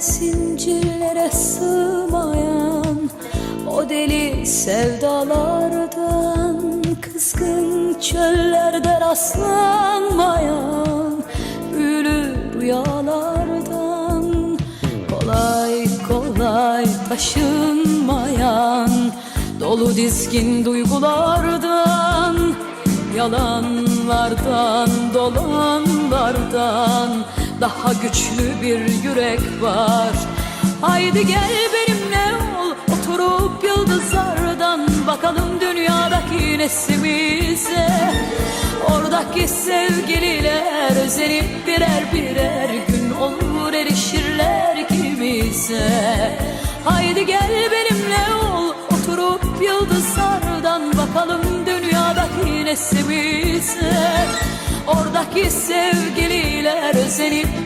zincirlere sığmayan O deli sevdalardan Kızgın çöllerde rastlanmayan Büyülü rüyalardan Kolay kolay taşınmayan Dolu dizgin duygulardan Yalanlardan, dolanlardan daha güçlü bir yürek var. Haydi gel benimle ol Oturup yıldızlardan Bakalım dünyadaki neslimize Oradaki sevgililer Özenip birer birer gün olur erişirler ikimize Haydi gel benimle ol Oturup yıldızlardan Bakalım dünyadaki neslimize Oradaki sevgililer özenip